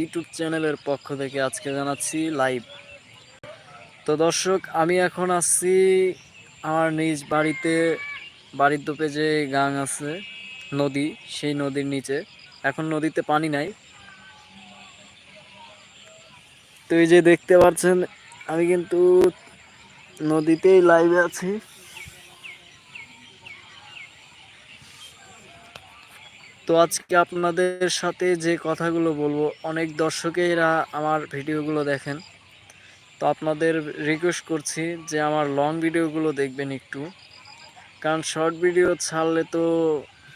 YouTube চ্যানেলের পক্ষ থেকে আজকে জানাচ্ছি লাইভ তো দর্শক, আমি এখন আসছি আমার নিজ বাড়িতে, বাড়ির দোপে যে গাং আছে, নদী, সেই নদীর নিচে। এখন নদীতে পানি নাই। তো এই যে দেখতে পাচ্ছেন, আমি কিন্তু নদীতেই লাইভে আছি। তো আজকে আপনাদের সাথে যে কথাগুলো বলব, অনেক দর্শকেরা আমার ভিডিওগুলো দেখেন। তো আপনাদের রিকোয়েস্ট করছি যে আমার লং ভিডিওগুলো দেখবেন একটু। কারণ শর্ট ভিডিও ছাড়লে তো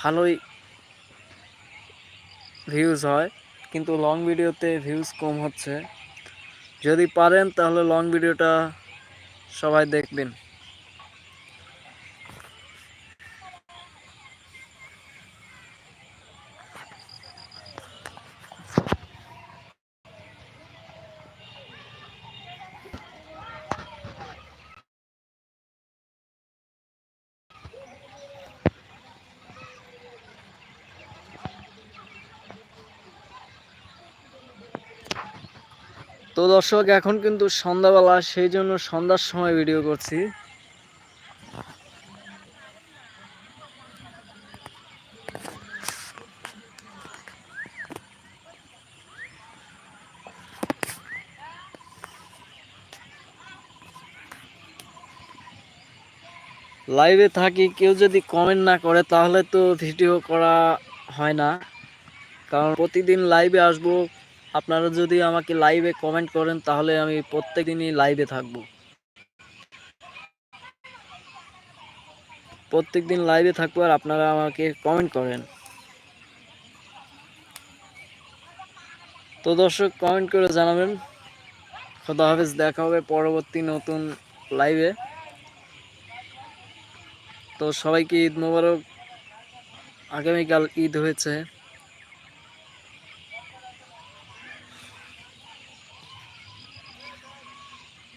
ভালোই ভিউজ হয়, কিন্তু লং ভিডিওতে ভিউজ কম হচ্ছে। যদি পারেন তাহলে লং ভিডিওটা সবাই দেখবেন। তো দর্শক, এখন কিন্তু সন্ধ্যাবেলা, সেই জন্য সন্ধ্যার সময় ভিডিও করছি। লাইভে থাকি, কেউ যদি কমেন্ট না করে, তাহলে তো ভিডিও করা হয় না। কারণ প্রতিদিন লাইভে আসব আপনারা যদি আমাকে লাইভে কমেন্ট করেন, তাহলে আমি প্রত্যেক দিনই লাইভে থাকব। প্রত্যেক দিন লাইভে থাকব আর আপনারা আমাকে কমেন্ট করেন। তো দর্শক কমেন্ট করে জানাবেন। খোদা হাফেজ, দেখা হবে পরবর্তী নতুন লাইভে তো সবাইকে ঈদ মোবারক। আগামীকাল ঈদ হয়েছে।